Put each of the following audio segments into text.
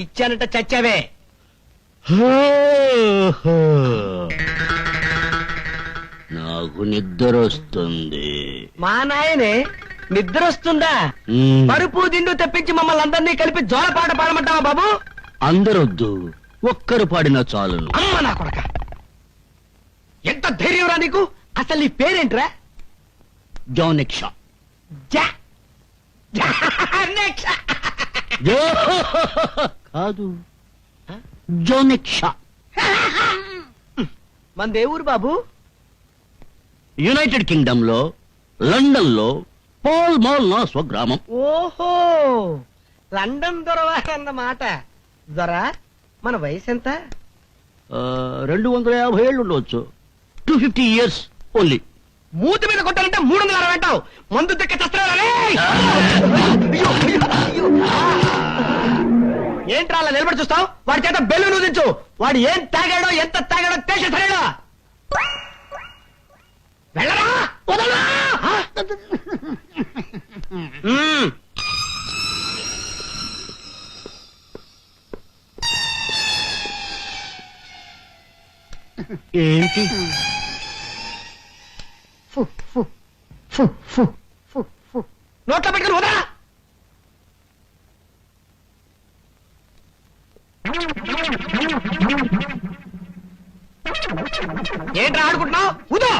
ఇచ్చానంట చచ్చావే. నాకు నిద్ర వస్తుంది మా నాయనే నిద్ర వస్తుందా. పరుపు దిండు తెప్పించి మమ్మల్ని అందరినీ కలిపి జోలపాట పాడమంటావా బాబు? అందరొద్దు. ఒక్కరు పాడినా చాలును. అమ్మ నా కొడక. ఎంత ధైర్యం రా నీకు? అసలు నీ పేరేంట్రా? జోనిక్షా. జా. కాదు. జోనిక్షా. ఏ ఊరు బాబు? యునైటెడ్ కింగ్డమ్లో లండన్లో పాల్ మాల్ నా స్వగ్రామం. ఓహో! లండన్ దొరవారన్నమాట దొర మన వయసు ఎంత రెండు వందల యాభై ఏళ్ళు ఉండవచ్చు. టూ ఫిఫ్టీ ఇయర్స్ ఓన్లీ మూతి మీద కొట్టాలంటే మూడు వందల అరవై అంటావు. మందు తెక్క చస్తున్నారా ఏంట్రా అలా నిలబడి చూస్తావు? వాడి చేత బెల్లు నూదించు వాడు ఏం తాగాడో ఎంత తాగాడో తేష సరేడా వెళ్ళరా? వదలరా? మ్మ్. ఏంటి? నోట్లో పెట్టుకుని ఏంట్రా ఆడుకుంటున్నావు? ఉదా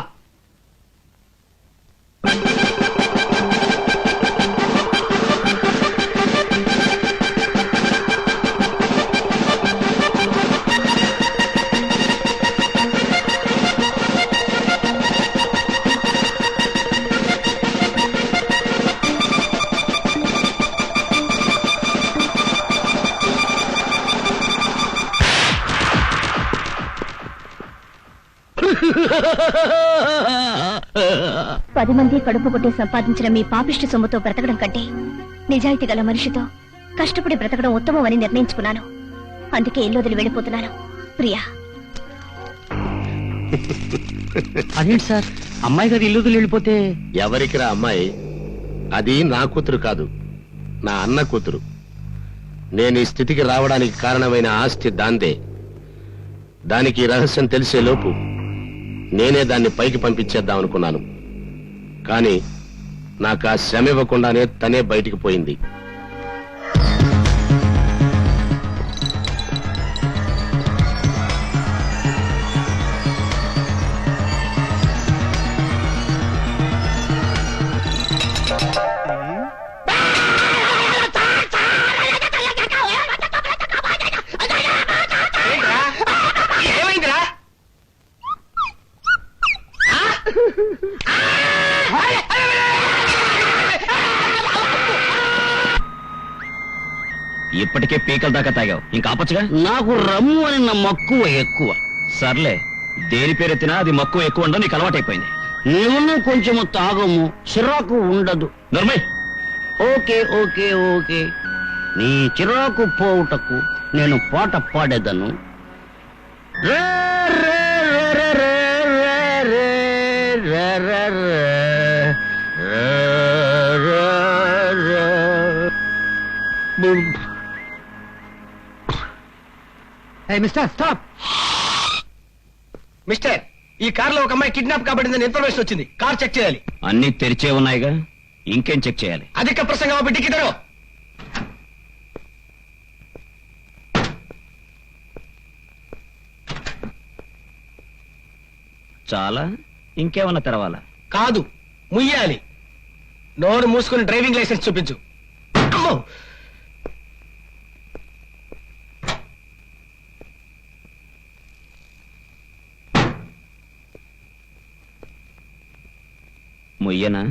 పది మంది కడుపు కొట్టి సంపాదించిన మీ పాపిష్టి సొమ్ముతో బ్రతకడం కంటే నిజాయితీ గల మనిషితో కష్టపడి బ్రతకడం ఉత్తమం అని నిర్ణయించుకున్నాను. అందుకే ఇల్లు వదిలి వెళ్ళిపోతున్నాను. ప్రియా. అదేంటి సార్? అమ్మాయి గారు ఇల్లు వదిలి వెళ్ళిపోతే? ఎవరికిరా అమ్మాయి? అది నా కూతురు కాదు నా అన్న కూతురు. నేను ఈ స్థితికి రావడానికి కారణమైన ఆస్తి దాందే. దానికి రహస్యం తెలిసే లోపు నేనే దాన్ని పైకి పంపించేద్దాం అనుకున్నాను. కానీ నాకు ఆ శ్రమ ఇవ్వకుండానే తనే బయటికి పోయింది. ఇప్పటికే పీకల దాకా తాగావు ఇంకా ఆపచ్చుగా నాకు రమ్ము అని నా మక్కువ ఎక్కువ సర్లే దేని పేరెత్తినా అది మక్కువ ఎక్కువ ఉండదు నీకు అలవాటైపోయింది నీవును కొంచెము తాగము చిరాకు ఉండదు నర్మయ్ ఓకే ఓకే ఓకే నీ చిరాకు పోవుటకు నేను పాట పాడేదను రే, రే, రే, రే, రే, రే, రే, రే, రే, రే, రే, మిస్టర్ స్టాప్ మిస్టర్ ఈ కార్లో ఒక అమ్మాయి కిడ్నాప్ కాబడిందని ఇన్ఫర్మేషన్ వచ్చింది. కార్ చెక్ చేయాలి. అన్ని తెరిచే ఉన్నాయిగా? ఇంకేం చెక్ చేయాలి? అధిక ప్రసంగం బిడ్డికి తెరు చాలా? ఇంకేమన్నా తెరవాలా? కాదు ముయ్యాలి. నోరు మూసుకుని డ్రైవింగ్ లైసెన్స్ చూపించు. అమ్మో! మొయ్యనా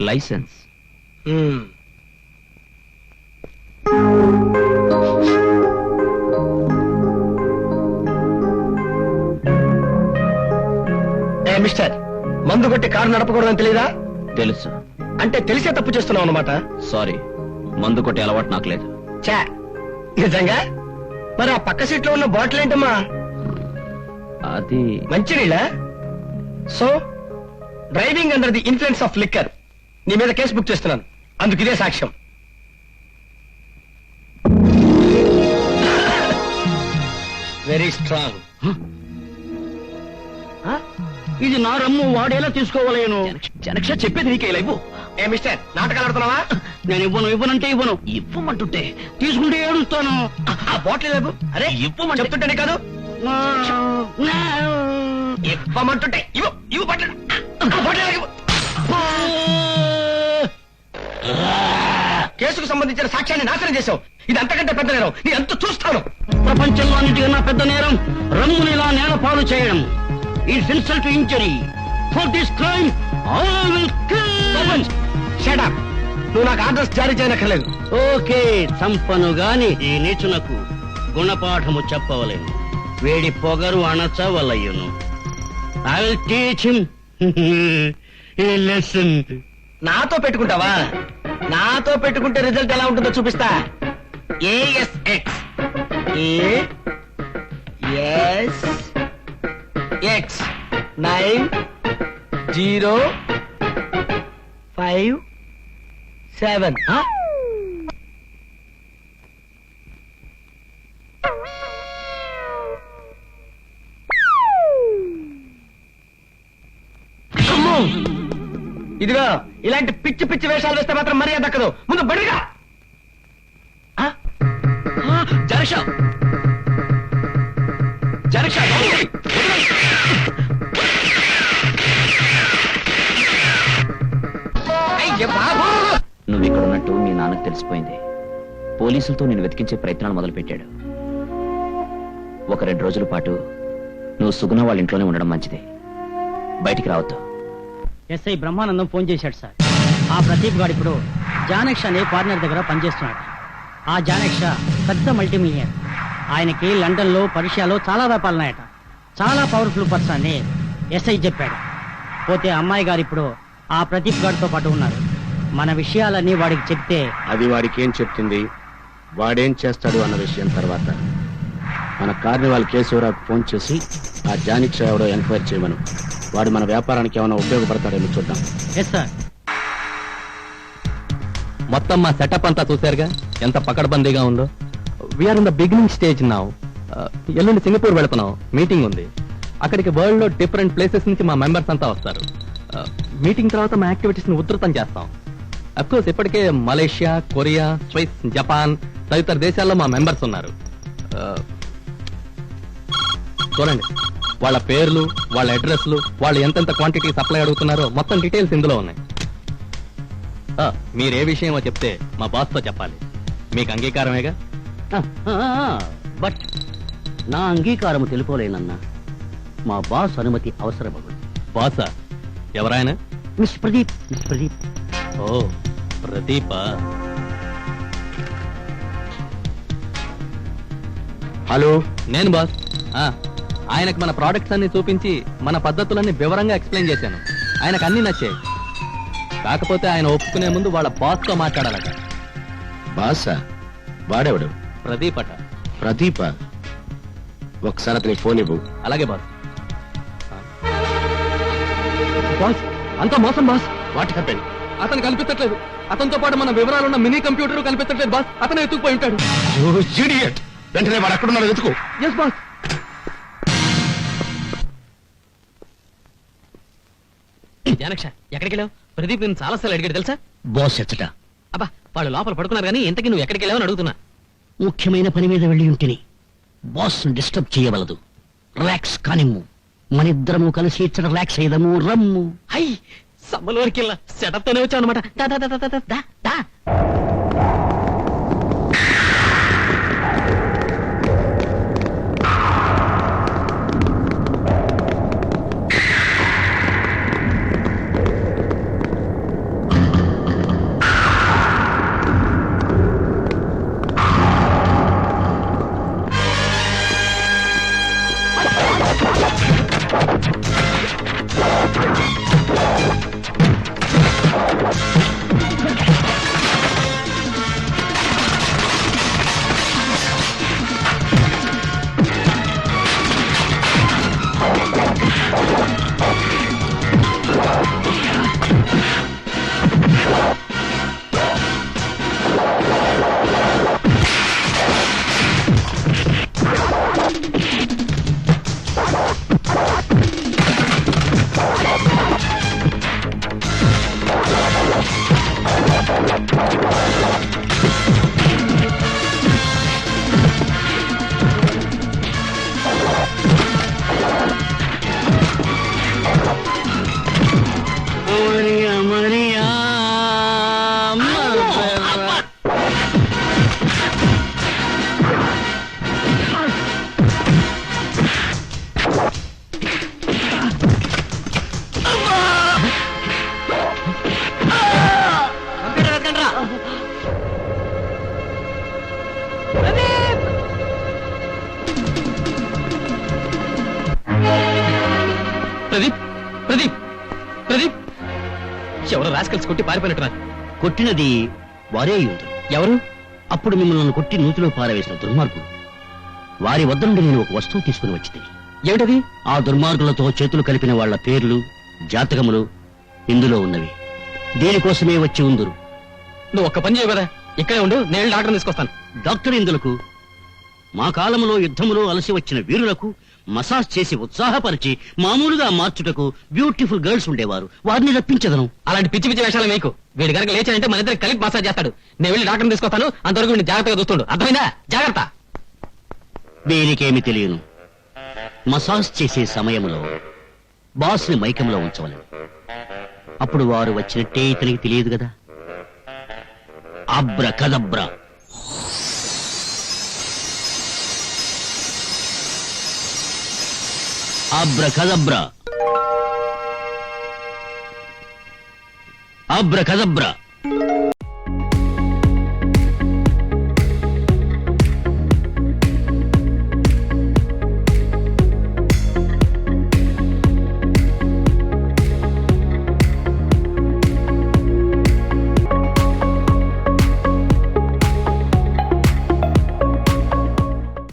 లైసెన్స్ మిస్టర్ మందు కొట్టి కారు నడపకూడదని తెలీదా? తెలుసు. అంటే తెలిసే తప్పు చేస్తున్నావు అనమాట సారీ మందు కొట్టే అలవాటు నాకు లేదు. చా నిజంగా? మరి ఆ పక్క సీట్లో ఉన్న బాటిల్ ఏంటమ్మా అది మంచినీళ్ళ? So driving under the influence of liquor నీ మీద కేసు బుక్ చేస్తున్నాను. అందుకు ఇదే సాక్ష్యం. వెరీ స్ట్రాంగ్ ఇది నా రమ్ము వాడేలా తీసుకోవలేను? జనక్ష చెప్పేది నీకే ఇవ్వు ఏ మిస్టర్ నాటకాలు ఆడుతున్నావా? నేను ఇవ్వను ఇవ్వనంటే ఇవ్వను. ఇవ్వమంటుంటే తీసుకుంటే ఏడుస్తాను. ఆ బాటిల్ లేవు అరే ఇవ్వమంటే- చెప్తుంటేనే కాదు. ఇవ్వమంటుంటే ఇవ్వు ఇవ్వు ఇవ్వు కేసుకు సంబంధించిన సాక్ష్యాన్ని నాశనం చేశావు. ఇది అంతకంటే పెద్ద నేరం. నీ అంత చూస్తాను. ప్రపంచంలో అన్నిటికన్నా పెద్ద నేరం రమ్ముని ఇలా నేల పాలు చేయడం it's insult injury for this crime up నువ్వు నాకు ఆర్డర్స్ జారీ చేయనక్కర్లేదు. ఓకే చంపను గాని ఈ నీచునకు గుణపాఠము చెప్పవలేను. వేడి పొగరు అణచవలయ్యును I will teach him lesson నాతో పెట్టుకుంటావా? నాతో పెట్టుకుంటే రిజల్ట్ ఎలా ఉంటుందో చూపిస్తా. A S X S X nine zero five seven ఇదిగో ఇలాంటి పిచ్చి పిచ్చి వేషాలు వేస్తే మాత్రం మర్యాద దక్కదు. ముందు బడిగా. జరక్ష జరక్ష నువ్వు ఇక్కడ ఉన్నట్టు మీ నాన్నకు తెలిసిపోయింది. పోలీసులతో నేను వెతికించే ప్రయత్నాలు మొదలుపెట్టాడు. ఒక రెండు రోజుల పాటు నువ్వు సుగుణ వాళ్ళ ఇంట్లోనే ఉండడం మంచిది. బయటికి రావద్దు. ఎస్ఐ బ్రహ్మానందం ఫోన్ చేశాడు సార్. ఆ ప్రదీప్ గారు ఇప్పుడు జానక్ష అనే పార్ట్నర్ దగ్గర పనిచేస్తున్నాడు. ఆ జానక్ష పెద్ద మల్టీమిలియర్ ఆయనకి లండన్లో పర్షియాలో చాలా వ్యాపారాలున్నాయట. చాలా పవర్ఫుల్ పర్సన్ అని ఎస్ఐ చెప్పాడు. పోతే అమ్మాయి గారు ఇప్పుడు ఆ ప్రదీప్ గారితో పాటు ఉన్నారు. మన విషయాలన్నీ వాడికి చెప్తే అది వాడికి ఏం చెప్తుంది? వాడేం చేస్తాడు అన్న విషయం తర్వాత. మన కార్నివాల్ కేశవరావుకు ఫోన్ చేసి ఆ జానిక్ష ఎవడో ఎంక్వైరీ చేయమను. వాడు మన వ్యాపారానికి ఏమైనా ఉపయోగపడతాడేమో చూద్దాం. ఎస్ సార్ మొత్తం మా సెటప్ అంతా చూశారుగా? ఎంత పకడ్బందీగా ఉందో. We are in the beginning stage నావు ఎల్లుండి సింగపూర్ వెళుతున్నాం. మీటింగ్ ఉంది. అక్కడికి వరల్డ్లో డిఫరెంట్ ప్లేసెస్ నుంచి మా మెంబర్స్ అంతా వస్తారు. Uh, మీటింగ్ తర్వాత మా యాక్టివిటీస్ని ఉధృతం చేస్తాం. అఫ్కోర్స్ ఇప్పటికే మలేషియా కొరియా స్వైస్ జపాన్ తదితర దేశాల్లో మా మెంబర్స్ ఉన్నారు. Uh, చూడండి. వాళ్ళ పేర్లు వాళ్ళ అడ్రస్లు వాళ్ళు ఎంతెంత క్వాంటిటీ సప్లై అడుగుతున్నారో మొత్తం డీటెయిల్స్ ఇందులో ఉన్నాయి. ఆ, మీరే విషయమో చెప్తే మా బాస్తో చెప్పాలి. మీకు అంగీకారమేగా? బట్ నా అంగీకారము తెలుకోలేనన్నా మా బాస్ అనుమతి అవసరమగు బాసా ఎవరాయన? మిస్ ప్రదీప్ మిస్ ప్రదీప్ ఓ ప్రదీప. హలో నేను బాస్ ఆ, ఆయనకు మన ప్రోడక్ట్స్ అన్ని చూపించి మన పద్ధతులన్నీ వివరంగా ఎక్స్ప్లెయిన్ చేశాను. ఆయనకు అన్ని నచ్చాయి. కాకపోతే ఆయన ఒప్పుకునే ముందు వాళ్ళ బాస్తో మాట్లాడాలట. బాసా? వాడెవడు? ప్రదీప్ అట ప్రదీప? ఒకసారి అతని ఫోన్ ఇవ్వు. అలాగే బాస్. బాస్ అంతా మోసం బాస్. What happen? అతను కనిపించట్లేదు. అతనితో పాటు మన వివరాలున్న మినీ కంప్యూటర్ కనిపించట్లేదు బాస్. అతను ఎత్తుకుపోయి ఉంటాడు. వెంటనే వాడు అక్కడున్నాడు వెతుకు. ఎస్ బాస్ జానక్ష ఎక్కడికి వెళ్ళావు ప్రదీప్ నేను చాలా సార్లు అడిగాడు తెలుసా? బాస్ ఎచ్చట. అబ్బా వాళ్ళు లోపల పడుకున్నారు కానీ ఇంతకీ నువ్వు ఎక్కడికి వెళ్ళావని అడుగుతున్నా. ముఖ్యమైన పని మీద వెళ్ళి ఉంటిని బాస్ డిస్టర్బ్ చేయవలదు. రిలాక్స్ కానిమ్ము. మనిద్దరము కలిసి ఇచ్చట రిలాక్స్ అయ్యదము రమ్ము. హై సమ్మలోనికి వెళ్ళా సెటప్ తోనే వచ్చావు అనమాట రాస్కల్స్ కొట్టి పారిపోయినట్టున్నారు. కొట్టినది వారే ఉంటారు. ఎవరు? అప్పుడు మిమ్మల్ని కొట్టి నూతిలో పారవేసిన దుర్మార్గులు వారి వద్ద నుండి నేను ఒక వస్తువు తీసుకుని వచ్చి ఏమిటది? ఆ దుర్మార్గులతో చేతులు కలిపిన వాళ్ళ పేర్లు జాతకములు ఇందులో ఉన్నవి. దీనికోసమే వచ్చి ఉందురు? నువ్వు ఒక్క పని చేయవు కదా ఇక్కడే ఉండు నేను డాక్టర్ తీసుకొస్తాను. డాక్టర్ ఇందులకు మా కాలంలో యుద్ధములో అలసి వచ్చిన వీరులకు మసాజ్ చేసి ఉత్సాహపరిచి మామూలుగా మార్చుటకు బ్యూటిఫుల్ గర్ల్స్ ఉండేవారు. వారిని రప్పించదను అలాంటి పిచ్చి పిచ్చి వేషాలు మీకు. వీడి కనుక లేచానంటే మన ఇద్దరు కలిపి మసాజ్ చేస్తాడు. నేను వెళ్ళి డాక్టర్ తీసుకొస్తాను. అంతవరకు వీడిని జాగ్రత్తగా చూస్తుండు. అర్థమైందా? జాగ్రత్త. వీరికేమి తెలియను. మసాజ్ చేసే సమయంలో బాస్ని మైకంలో ఉంచవలను అప్పుడు వారు వచ్చినట్టే ఇతనికి తెలియదు కదా. అబ్ర కదబ్రా అబ్ర కదబ్రా